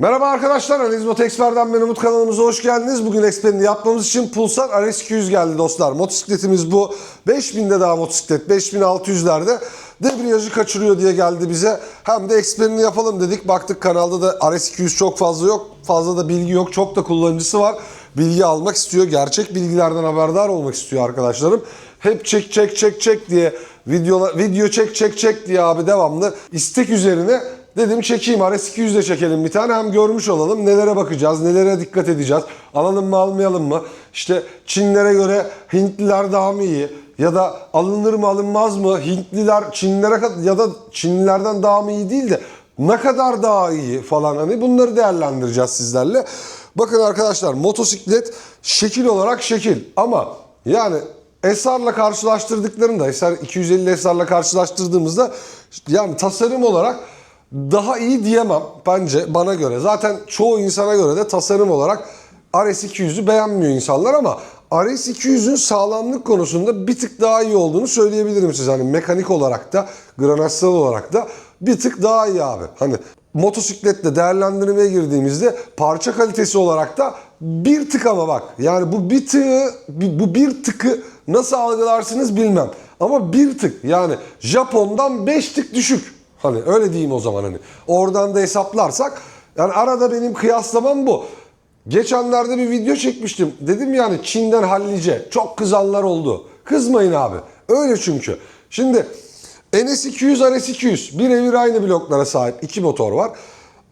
Merhaba arkadaşlar, Analiz Motexpert'ten ben Umut kanalımıza hoş geldiniz. Bugün Expen'i yapmamız için Pulsar RS200 geldi dostlar. Motosikletimiz bu. 5000'de daha motosiklet, 5600'lerde debriyajı kaçırıyor diye geldi bize. Hem de Expen'i yapalım dedik. Baktık kanalda da RS200 çok fazla yok. Fazla da bilgi yok. Çok da kullanıcısı var. Bilgi almak istiyor. Gerçek bilgilerden haberdar olmak istiyor arkadaşlarım. Hep çek çek çek çek diye video, video çek çek çek diye abi devamlı istek üzerine Dedim çekeyim RS200 de çekelim bir tane hem görmüş olalım nelere bakacağız, nelere dikkat edeceğiz. Alalım mı almayalım mı? İşte Çinlere göre Hintliler daha mı iyi? Ya da alınır mı alınmaz mı? Hintliler Çinlilere kad- ya da Çinlilerden daha mı iyi değil de ne kadar daha iyi falan hani bunları değerlendireceğiz sizlerle. Bakın arkadaşlar motosiklet şekil olarak şekil ama yani SR'la karşılaştırdıklarında SR 250 SR'la karşılaştırdığımızda yani tasarım olarak daha iyi diyemem bence bana göre. Zaten çoğu insana göre de tasarım olarak RS200'ü beğenmiyor insanlar ama RS200'ün sağlamlık konusunda bir tık daha iyi olduğunu söyleyebilirim size. Hani mekanik olarak da, granajsal olarak da bir tık daha iyi abi. Hani motosikletle değerlendirmeye girdiğimizde parça kalitesi olarak da bir tık ama bak. Yani bu bir tığı, bu bir tıkı nasıl algılarsınız bilmem. Ama bir tık yani Japon'dan 5 tık düşük. Hani öyle diyeyim o zaman hani. Oradan da hesaplarsak yani arada benim kıyaslamam bu. Geçenlerde bir video çekmiştim. Dedim yani Çin'den hallice. Çok kızanlar oldu. Kızmayın abi. Öyle çünkü. Şimdi NS200, RS200 birebir aynı bloklara sahip iki motor var.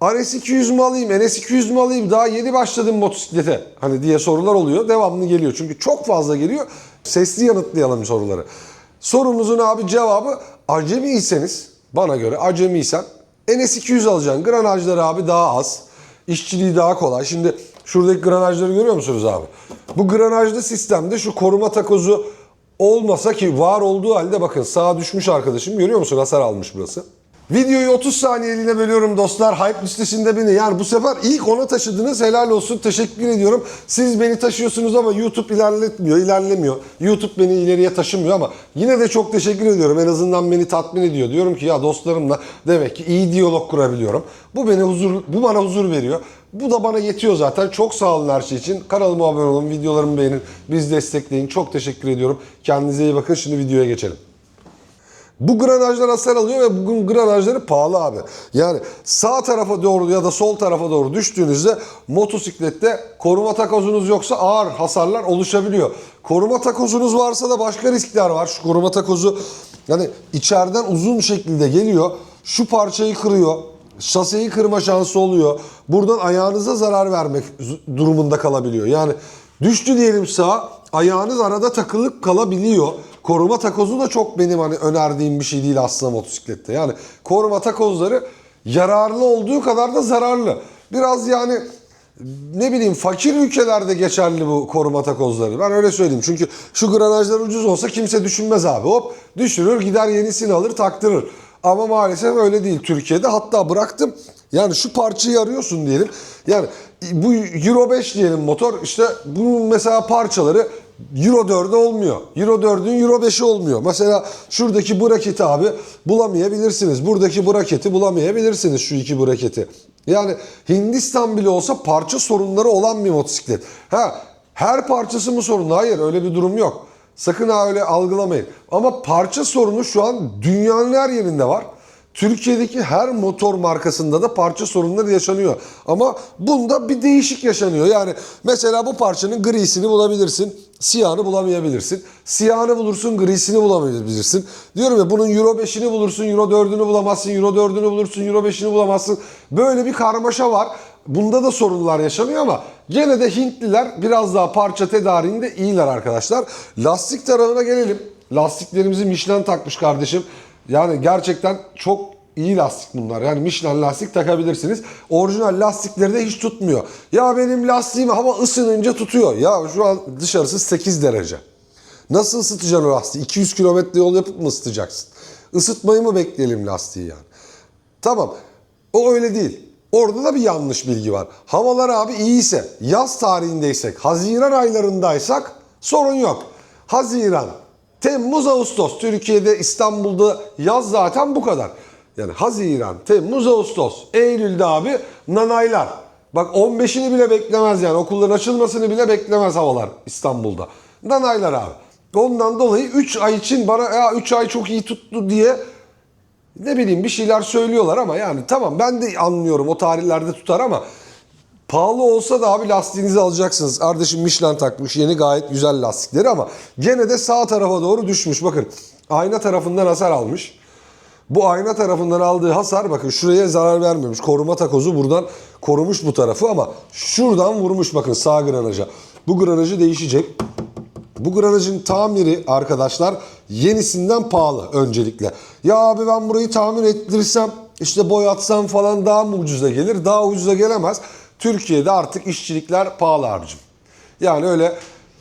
RS200 mü alayım, NS200 mü alayım daha yeni başladım motosiklete hani diye sorular oluyor. Devamlı geliyor çünkü çok fazla geliyor. Sesli yanıtlayalım soruları. Sorumuzun abi cevabı acemiyseniz bana göre acemiysen NS200 alacaksın. Granajları abi daha az. İşçiliği daha kolay. Şimdi şuradaki granajları görüyor musunuz abi? Bu granajlı sistemde şu koruma takozu olmasa ki var olduğu halde bakın sağa düşmüş arkadaşım. Görüyor musun? Hasar almış burası. Videoyu 30 saniyeliğine bölüyorum dostlar. Hype listesinde beni. Yani bu sefer ilk ona taşıdınız. Helal olsun. Teşekkür ediyorum. Siz beni taşıyorsunuz ama YouTube ilerletmiyor, ilerlemiyor. YouTube beni ileriye taşımıyor ama yine de çok teşekkür ediyorum. En azından beni tatmin ediyor. Diyorum ki ya dostlarımla demek ki iyi diyalog kurabiliyorum. Bu beni huzur, bu bana huzur veriyor. Bu da bana yetiyor zaten. Çok sağ olun her şey için. Kanalıma abone olun, videolarımı beğenin, bizi destekleyin. Çok teşekkür ediyorum. Kendinize iyi bakın. Şimdi videoya geçelim. Bu granajlar hasar alıyor ve bugün granajları pahalı abi. Yani sağ tarafa doğru ya da sol tarafa doğru düştüğünüzde motosiklette koruma takozunuz yoksa ağır hasarlar oluşabiliyor. Koruma takozunuz varsa da başka riskler var. Şu koruma takozu yani içeriden uzun şekilde geliyor. Şu parçayı kırıyor. Şaseyi kırma şansı oluyor. Buradan ayağınıza zarar vermek durumunda kalabiliyor. Yani düştü diyelim sağa ayağınız arada takılıp kalabiliyor. Koruma takozu da çok benim hani önerdiğim bir şey değil aslında motosiklette. Yani koruma takozları yararlı olduğu kadar da zararlı. Biraz yani ne bileyim fakir ülkelerde geçerli bu koruma takozları. Ben öyle söyleyeyim. Çünkü şu granajlar ucuz olsa kimse düşünmez abi. Hop düşürür gider yenisini alır taktırır. Ama maalesef öyle değil Türkiye'de. Hatta bıraktım. Yani şu parçayı arıyorsun diyelim. Yani bu Euro 5 diyelim motor. İşte bunun mesela parçaları Euro 4'e olmuyor. Euro 4'ün Euro 5'i olmuyor. Mesela şuradaki braketi abi bulamayabilirsiniz. Buradaki braketi bulamayabilirsiniz şu iki braketi. Yani Hindistan bile olsa parça sorunları olan bir motosiklet. Ha her parçası mı sorunlu? Hayır öyle bir durum yok. Sakın ha öyle algılamayın. Ama parça sorunu şu an dünyanın her yerinde var. Türkiye'deki her motor markasında da parça sorunları yaşanıyor. Ama bunda bir değişik yaşanıyor. Yani mesela bu parçanın grisini bulabilirsin, siyahını bulamayabilirsin. Siyahını bulursun, grisini bulamayabilirsin. Diyorum ya bunun Euro 5'ini bulursun, Euro 4'ünü bulamazsın, Euro 4'ünü bulursun, Euro 5'ini bulamazsın. Böyle bir karmaşa var. Bunda da sorunlar yaşanıyor ama gene de Hintliler biraz daha parça tedariğinde iyiler arkadaşlar. Lastik tarafına gelelim. Lastiklerimizi Michelin takmış kardeşim. Yani gerçekten çok iyi lastik bunlar. Yani Michelin lastik takabilirsiniz. Orijinal lastikleri de hiç tutmuyor. Ya benim lastiğim hava ısınınca tutuyor. Ya şu an dışarısı 8 derece. Nasıl ısıtacaksın o lastiği? 200 kilometre yol yapıp mı ısıtacaksın? Isıtmayı mı bekleyelim lastiği yani? Tamam. O öyle değil. Orada da bir yanlış bilgi var. Havalar abi iyiyse, yaz tarihindeysek, Haziran aylarındaysak sorun yok. Haziran, Temmuz, Ağustos. Türkiye'de, İstanbul'da yaz zaten bu kadar. Yani Haziran, Temmuz, Ağustos, Eylül'de abi nanaylar. Bak 15'ini bile beklemez yani okulların açılmasını bile beklemez havalar İstanbul'da. Nanaylar abi. Ondan dolayı 3 ay için bana ya 3 ay çok iyi tuttu diye ne bileyim bir şeyler söylüyorlar ama yani tamam ben de anlıyorum o tarihlerde tutar ama pahalı olsa da abi lastiğinizi alacaksınız. Kardeşim Michelin takmış yeni gayet güzel lastikleri ama gene de sağ tarafa doğru düşmüş. Bakın ayna tarafından hasar almış. Bu ayna tarafından aldığı hasar bakın şuraya zarar vermemiş. Koruma takozu buradan korumuş bu tarafı ama şuradan vurmuş bakın sağ granaja. Bu granajı değişecek. Bu granajın tamiri arkadaşlar yenisinden pahalı öncelikle. Ya abi ben burayı tamir ettirirsem işte boyatsam falan daha mı ucuza gelir? Daha ucuza gelemez. Türkiye'de artık işçilikler pahalı abicim. Yani öyle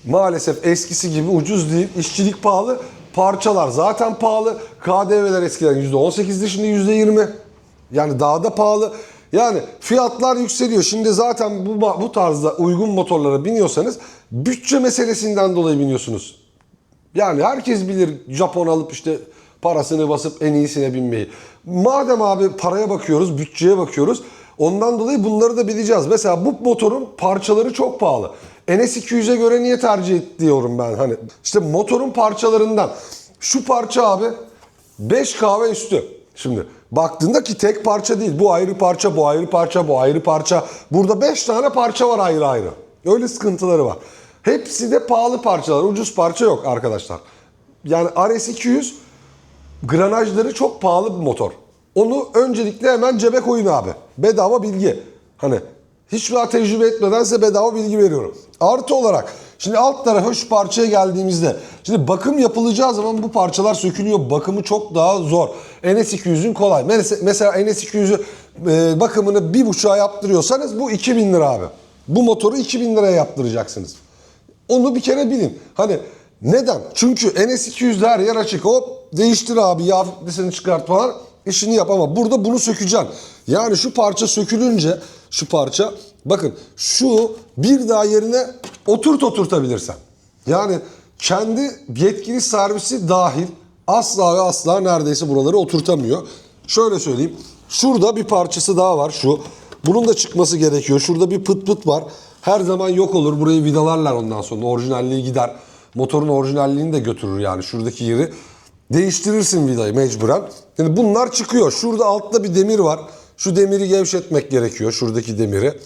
maalesef eskisi gibi ucuz değil. İşçilik pahalı. Parçalar zaten pahalı. KDV'ler eskiden %18'di şimdi %20. Yani daha da pahalı. Yani fiyatlar yükseliyor. Şimdi zaten bu, bu tarzda uygun motorlara biniyorsanız bütçe meselesinden dolayı biniyorsunuz. Yani herkes bilir Japon alıp işte parasını basıp en iyisine binmeyi. Madem abi paraya bakıyoruz, bütçeye bakıyoruz. Ondan dolayı bunları da bileceğiz. Mesela bu motorun parçaları çok pahalı. NS200'e göre niye tercih et diyorum ben hani. İşte motorun parçalarından şu parça abi 5 kahve üstü. Şimdi baktığında ki tek parça değil. Bu ayrı parça, bu ayrı parça, bu ayrı parça. Burada 5 tane parça var ayrı ayrı. Öyle sıkıntıları var. Hepsi de pahalı parçalar. Ucuz parça yok arkadaşlar. Yani RS200 granajları çok pahalı bir motor. Onu öncelikle hemen cebe koyun abi. Bedava bilgi. Hani hiç daha tecrübe etmeden size bedava bilgi veriyorum. Artı olarak şimdi alt tarafa şu parçaya geldiğimizde şimdi bakım yapılacağı zaman bu parçalar sökülüyor. Bakımı çok daha zor. NS200'ün kolay. Mes- Mesela NS200'ü e, bakımını bir buçuğa yaptırıyorsanız bu 2000 lira abi. Bu motoru 2000 liraya yaptıracaksınız. Onu bir kere bilin. Hani neden? Çünkü NS200'de her yer açık. Hop değiştir abi yağ filtresini çıkart falan işini yap ama burada bunu sökeceksin. Yani şu parça sökülünce şu parça bakın şu bir daha yerine oturt oturtabilirsen. Yani kendi yetkili servisi dahil asla ve asla neredeyse buraları oturtamıyor. Şöyle söyleyeyim. Şurada bir parçası daha var şu. Bunun da çıkması gerekiyor. Şurada bir pıt pıt var. Her zaman yok olur. Burayı vidalarlar ondan sonra. Orijinalliği gider. Motorun orijinalliğini de götürür yani şuradaki yeri. Değiştirirsin vidayı mecburen. Yani bunlar çıkıyor. Şurada altta bir demir var. Şu demiri gevşetmek gerekiyor. Şuradaki demiri.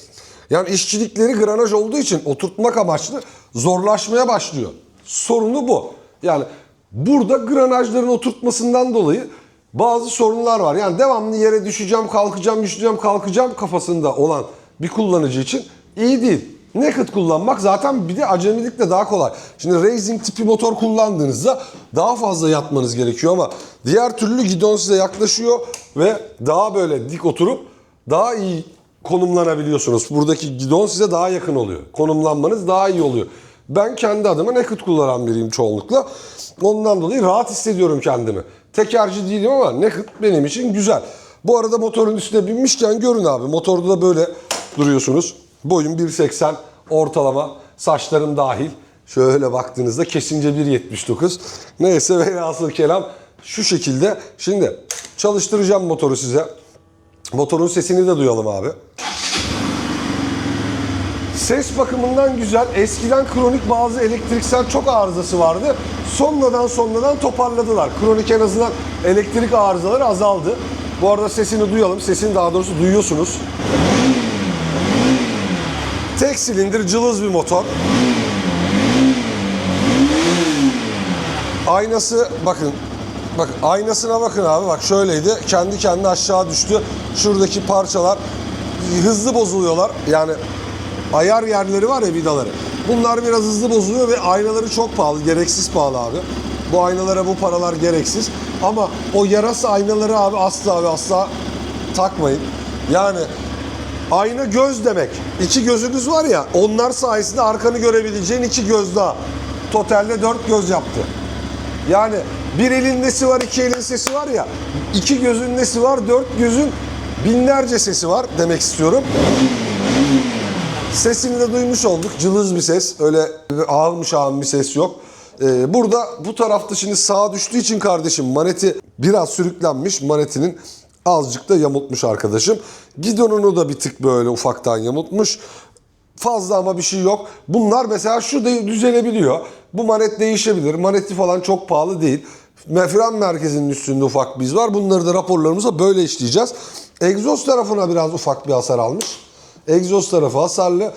Yani işçilikleri granaj olduğu için oturtmak amaçlı zorlaşmaya başlıyor. Sorunu bu. Yani burada granajların oturtmasından dolayı bazı sorunlar var. Yani devamlı yere düşeceğim, kalkacağım, düşeceğim, kalkacağım kafasında olan bir kullanıcı için iyi değil. Naked kullanmak zaten bir de acemilikle daha kolay. Şimdi racing tipi motor kullandığınızda daha fazla yatmanız gerekiyor ama diğer türlü gidon size yaklaşıyor ve daha böyle dik oturup daha iyi konumlanabiliyorsunuz. Buradaki gidon size daha yakın oluyor. Konumlanmanız daha iyi oluyor. Ben kendi adıma naked kullanan biriyim çoğunlukla. Ondan dolayı rahat hissediyorum kendimi. Tekerci değilim ama naked benim için güzel. Bu arada motorun üstüne binmişken görün abi. Motorda da böyle duruyorsunuz. Boyum 1.80 ortalama. Saçlarım dahil. Şöyle baktığınızda kesince 1.79. Neyse velhasıl kelam şu şekilde. Şimdi çalıştıracağım motoru size. Motorun sesini de duyalım abi. Ses bakımından güzel. Eskiden kronik bazı elektriksel çok arızası vardı. Sonradan sonradan toparladılar. Kronik en azından elektrik arızaları azaldı. Bu arada sesini duyalım. Sesini daha doğrusu duyuyorsunuz. Silindir cılız bir motor. Aynası bakın. Bak aynasına bakın abi bak şöyleydi. Kendi kendine aşağı düştü. Şuradaki parçalar hızlı bozuluyorlar. Yani ayar yerleri var ya vidaları. Bunlar biraz hızlı bozuluyor ve aynaları çok pahalı. Gereksiz pahalı abi. Bu aynalara bu paralar gereksiz. Ama o yarasa aynaları abi asla ve asla takmayın. Yani Ayna göz demek. İki gözünüz var ya onlar sayesinde arkanı görebileceğin iki göz daha. Totalde dört göz yaptı. Yani bir elin nesi var iki elin sesi var ya iki gözün nesi var dört gözün binlerce sesi var demek istiyorum. Sesini de duymuş olduk. Cılız bir ses. Öyle ağılmış ağın bir ses yok. Ee, burada bu tarafta şimdi sağa düştüğü için kardeşim maneti biraz sürüklenmiş. Manetinin Azıcık da yamultmuş arkadaşım. Gidonunu da bir tık böyle ufaktan yamultmuş. Fazla ama bir şey yok. Bunlar mesela şu düzelebiliyor. Bu manet değişebilir. Maneti falan çok pahalı değil. Fren merkezinin üstünde ufak bir iz var. Bunları da raporlarımıza böyle işleyeceğiz. Egzoz tarafına biraz ufak bir hasar almış. Egzoz tarafı hasarlı.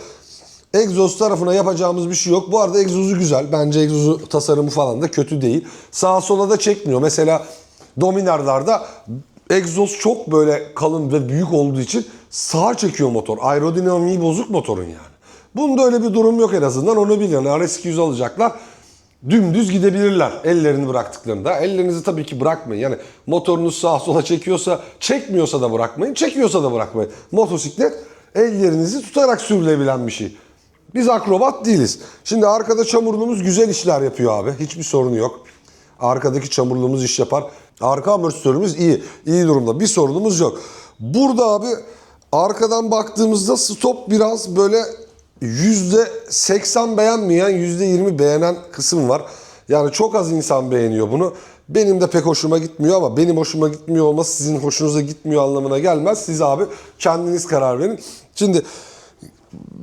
Egzoz tarafına yapacağımız bir şey yok. Bu arada egzozu güzel. Bence egzozu tasarımı falan da kötü değil. Sağa sola da çekmiyor. Mesela Dominar'larda egzoz çok böyle kalın ve büyük olduğu için sağa çekiyor motor. Aerodinamiği bozuk motorun yani. Bunda öyle bir durum yok en azından onu bilin. RS200 alacaklar. Dümdüz gidebilirler ellerini bıraktıklarında. Ellerinizi tabii ki bırakmayın. Yani motorunuz sağa sola çekiyorsa, çekmiyorsa da bırakmayın. Çekiyorsa da bırakmayın. Motosiklet ellerinizi tutarak sürülebilen bir şey. Biz akrobat değiliz. Şimdi arkada çamurluğumuz güzel işler yapıyor abi. Hiçbir sorunu yok. Arkadaki çamurluğumuz iş yapar. Arka amortisörümüz iyi. iyi durumda. Bir sorunumuz yok. Burada abi arkadan baktığımızda stop biraz böyle %80 beğenmeyen %20 beğenen kısım var. Yani çok az insan beğeniyor bunu. Benim de pek hoşuma gitmiyor ama benim hoşuma gitmiyor olması sizin hoşunuza gitmiyor anlamına gelmez. Siz abi kendiniz karar verin. Şimdi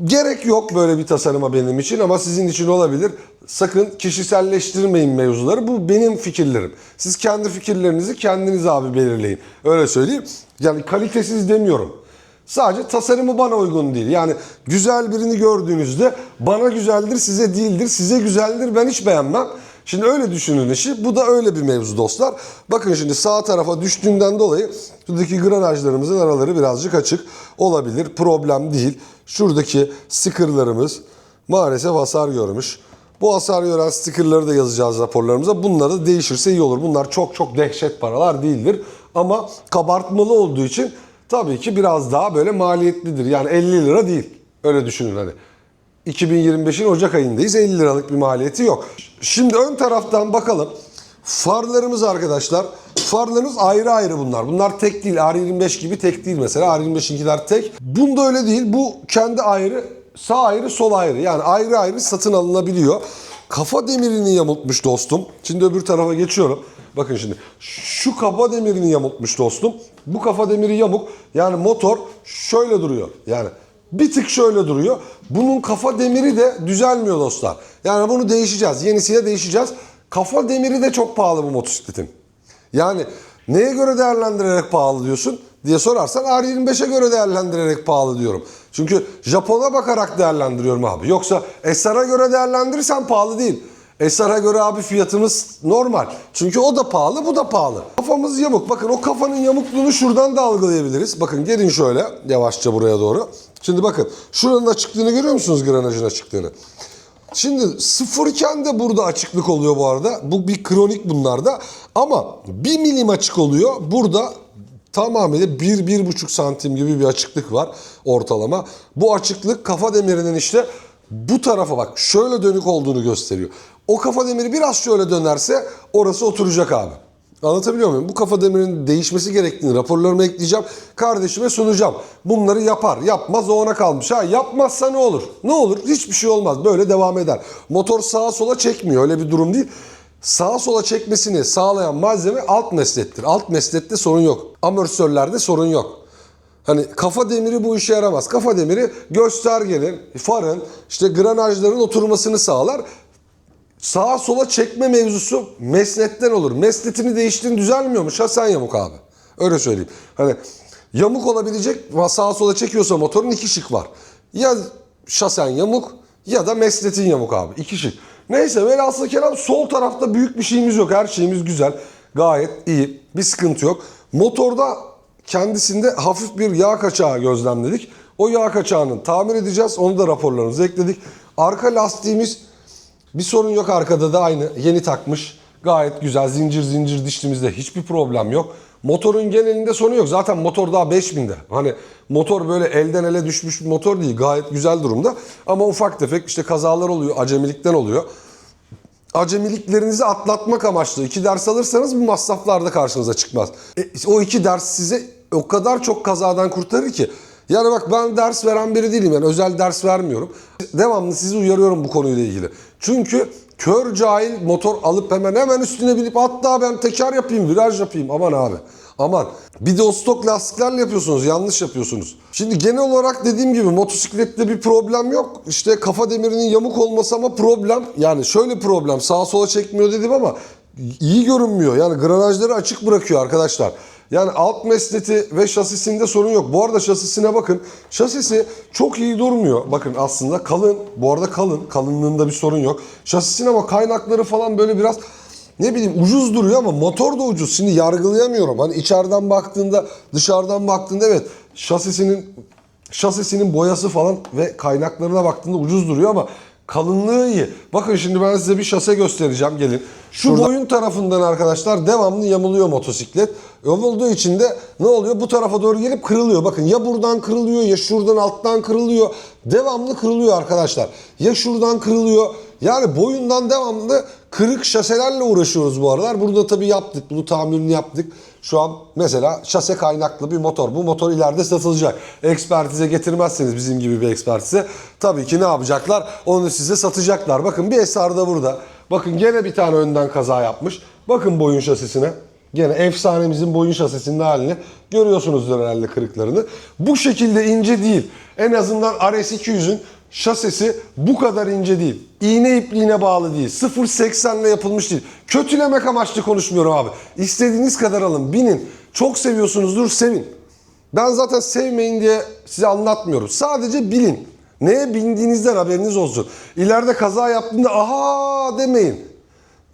Gerek yok böyle bir tasarıma benim için ama sizin için olabilir. Sakın kişiselleştirmeyin mevzuları. Bu benim fikirlerim. Siz kendi fikirlerinizi kendiniz abi belirleyin. Öyle söyleyeyim. Yani kalitesiz demiyorum. Sadece tasarımı bana uygun değil. Yani güzel birini gördüğünüzde bana güzeldir, size değildir. Size güzeldir, ben hiç beğenmem. Şimdi öyle düşünün işi. Bu da öyle bir mevzu dostlar. Bakın şimdi sağ tarafa düştüğünden dolayı şuradaki granajlarımızın araları birazcık açık olabilir. Problem değil. Şuradaki stickerlarımız maalesef hasar görmüş. Bu hasar gören stickerları da yazacağız raporlarımıza. Bunlar da değişirse iyi olur. Bunlar çok çok dehşet paralar değildir. Ama kabartmalı olduğu için tabii ki biraz daha böyle maliyetlidir. Yani 50 lira değil. Öyle düşünün hani. 2025'in Ocak ayındayız. 50 liralık bir maliyeti yok. Şimdi ön taraftan bakalım. Farlarımız arkadaşlar. Farlarımız ayrı ayrı bunlar. Bunlar tek değil. R25 gibi tek değil mesela. R25'inkiler tek. Bunda öyle değil. Bu kendi ayrı. Sağ ayrı, sol ayrı. Yani ayrı ayrı satın alınabiliyor. Kafa demirini yamultmuş dostum. Şimdi öbür tarafa geçiyorum. Bakın şimdi. Şu kafa demirini yamultmuş dostum. Bu kafa demiri yamuk. Yani motor şöyle duruyor. Yani bir tık şöyle duruyor. Bunun kafa demiri de düzelmiyor dostlar. Yani bunu değişeceğiz. Yenisiyle değişeceğiz. Kafa demiri de çok pahalı bu motosikletin. Yani neye göre değerlendirerek pahalı diyorsun diye sorarsan R25'e göre değerlendirerek pahalı diyorum. Çünkü Japon'a bakarak değerlendiriyorum abi. Yoksa SR'a göre değerlendirirsen pahalı değil. SR'a göre abi fiyatımız normal. Çünkü o da pahalı, bu da pahalı. Kafamız yamuk. Bakın o kafanın yamukluğunu şuradan da algılayabiliriz. Bakın gelin şöyle yavaşça buraya doğru. Şimdi bakın şuranın açıklığını görüyor musunuz granajın açıklığını? Şimdi sıfırken de burada açıklık oluyor bu arada. Bu bir kronik bunlarda. Ama 1 milim açık oluyor. Burada tamamıyla 1-1,5 santim gibi bir açıklık var ortalama. Bu açıklık kafa demirinin işte bu tarafa bak şöyle dönük olduğunu gösteriyor. O kafa demiri biraz şöyle dönerse orası oturacak abi. Anlatabiliyor muyum? Bu kafa demirinin değişmesi gerektiğini raporlarıma ekleyeceğim. Kardeşime sunacağım. Bunları yapar. Yapmaz o ona kalmış. Ha yapmazsa ne olur? Ne olur? Hiçbir şey olmaz. Böyle devam eder. Motor sağa sola çekmiyor. Öyle bir durum değil. Sağa sola çekmesini sağlayan malzeme alt meslettir. Alt meslette sorun yok. Amortisörlerde sorun yok. Hani kafa demiri bu işe yaramaz. Kafa demiri göstergenin, farın, işte granajların oturmasını sağlar. Sağa sola çekme mevzusu mesnetten olur. Mesnetini değiştirin düzelmiyor mu? Şasen yamuk abi. Öyle söyleyeyim. Hani yamuk olabilecek sağa sola çekiyorsa motorun iki şık var. Ya şasen yamuk ya da mesnetin yamuk abi. İki şık. Neyse velhasıl kelam sol tarafta büyük bir şeyimiz yok. Her şeyimiz güzel. Gayet iyi. Bir sıkıntı yok. Motorda kendisinde hafif bir yağ kaçağı gözlemledik. O yağ kaçağını tamir edeceğiz. Onu da raporlarımıza ekledik. Arka lastiğimiz bir sorun yok arkada da aynı. Yeni takmış. Gayet güzel. Zincir zincir dişlimizde hiçbir problem yok. Motorun genelinde sorun yok. Zaten motor daha 5000'de. Hani motor böyle elden ele düşmüş bir motor değil. Gayet güzel durumda. Ama ufak tefek işte kazalar oluyor. Acemilikten oluyor. Acemiliklerinizi atlatmak amaçlı iki ders alırsanız bu masraflar da karşınıza çıkmaz. E, o iki ders size o kadar çok kazadan kurtarır ki. Yani bak ben ders veren biri değilim yani özel ders vermiyorum. Devamlı sizi uyarıyorum bu konuyla ilgili. Çünkü kör cahil motor alıp hemen hemen üstüne binip hatta ben teker yapayım, viraj yapayım. Aman abi. Aman. Bir de o stok lastiklerle yapıyorsunuz. Yanlış yapıyorsunuz. Şimdi genel olarak dediğim gibi motosiklette bir problem yok. İşte kafa demirinin yamuk olması ama problem. Yani şöyle problem. Sağa sola çekmiyor dedim ama iyi görünmüyor. Yani granajları açık bırakıyor arkadaşlar. Yani alt mesneti ve şasisinde sorun yok. Bu arada şasisine bakın. Şasisi çok iyi durmuyor. Bakın aslında kalın. Bu arada kalın. Kalınlığında bir sorun yok. Şasisin ama kaynakları falan böyle biraz ne bileyim ucuz duruyor ama motor da ucuz. Şimdi yargılayamıyorum. Hani içeriden baktığında, dışarıdan baktığında evet şasisinin şasisinin boyası falan ve kaynaklarına baktığında ucuz duruyor ama kalınlığı iyi. Bakın şimdi ben size bir şase göstereceğim gelin. Şu boyun tarafından arkadaşlar devamlı yamuluyor motosiklet. Yamulduğu için de ne oluyor? Bu tarafa doğru gelip kırılıyor. Bakın ya buradan kırılıyor ya şuradan alttan kırılıyor. Devamlı kırılıyor arkadaşlar. Ya şuradan kırılıyor. Yani boyundan devamlı kırık şaselerle uğraşıyoruz bu aralar. Burada tabii yaptık. Bunu tamirini yaptık. Şu an mesela şase kaynaklı bir motor. Bu motor ileride satılacak. Ekspertize getirmezseniz bizim gibi bir ekspertize tabii ki ne yapacaklar? Onu size satacaklar. Bakın bir eser de burada. Bakın gene bir tane önden kaza yapmış. Bakın boyun şasisine. Gene efsanemizin boyun şasisinin halini görüyorsunuzdur herhalde kırıklarını. Bu şekilde ince değil. En azından RS200'ün şasisi bu kadar ince değil. İğne ipliğine bağlı değil. 0.80 ile yapılmış değil. Kötülemek amaçlı konuşmuyorum abi. İstediğiniz kadar alın. Binin. Çok seviyorsunuzdur sevin. Ben zaten sevmeyin diye size anlatmıyorum. Sadece bilin. Neye bindiğinizden haberiniz olsun. İleride kaza yaptığında aha demeyin.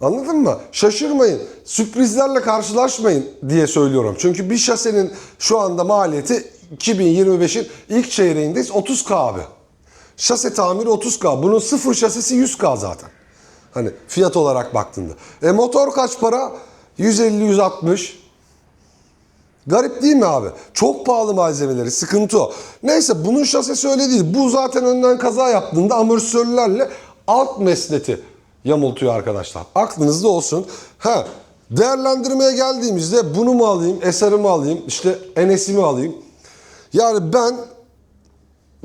Anladın mı? Şaşırmayın. Sürprizlerle karşılaşmayın diye söylüyorum. Çünkü bir şasenin şu anda maliyeti 2025'in ilk çeyreğindeyiz 30k abi. Şase tamiri 30k. Bunun sıfır şasisi 100k zaten. Hani fiyat olarak baktığında. E motor kaç para? 150-160. Garip değil mi abi? Çok pahalı malzemeleri, sıkıntı o. Neyse bunun şasesi öyle değil. Bu zaten önden kaza yaptığında amortisörlerle alt mesneti yamultuyor arkadaşlar. Aklınızda olsun. Ha, değerlendirmeye geldiğimizde bunu mu alayım, Eser'i mi alayım, işte Enes'i mi alayım? Yani ben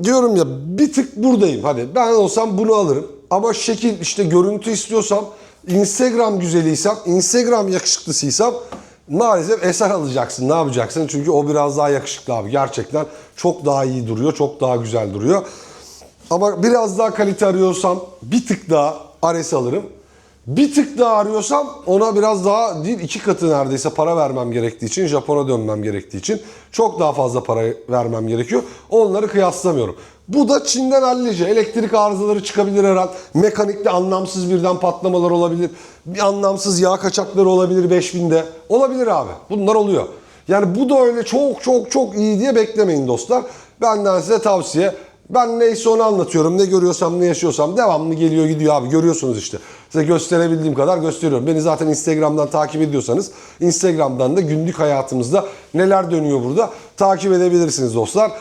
diyorum ya bir tık buradayım. Hadi ben olsam bunu alırım. Ama şekil işte görüntü istiyorsam, Instagram güzeliysem, Instagram yakışıklısıysam maalesef eser alacaksın. Ne yapacaksın? Çünkü o biraz daha yakışıklı abi. Gerçekten çok daha iyi duruyor, çok daha güzel duruyor. Ama biraz daha kalite arıyorsam bir tık daha Ares alırım. Bir tık daha arıyorsam ona biraz daha değil iki katı neredeyse para vermem gerektiği için Japon'a dönmem gerektiği için çok daha fazla para vermem gerekiyor. Onları kıyaslamıyorum. Bu da Çin'den hallice. Elektrik arızaları çıkabilir her an. Mekanikte anlamsız birden patlamalar olabilir. Bir anlamsız yağ kaçakları olabilir 5000'de. Olabilir abi. Bunlar oluyor. Yani bu da öyle çok çok çok iyi diye beklemeyin dostlar. Benden size tavsiye. Ben neyse onu anlatıyorum. Ne görüyorsam, ne yaşıyorsam devamlı geliyor gidiyor abi. Görüyorsunuz işte. Size gösterebildiğim kadar gösteriyorum. Beni zaten Instagram'dan takip ediyorsanız Instagram'dan da günlük hayatımızda neler dönüyor burada takip edebilirsiniz dostlar.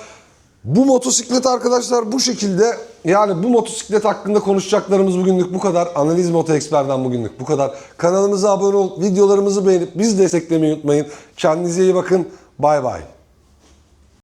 Bu motosiklet arkadaşlar bu şekilde yani bu motosiklet hakkında konuşacaklarımız bugünlük bu kadar. Analiz Moto Expert'den bugünlük bu kadar. Kanalımıza abone ol, videolarımızı beğenip bizi desteklemeyi unutmayın. Kendinize iyi bakın. Bay bay.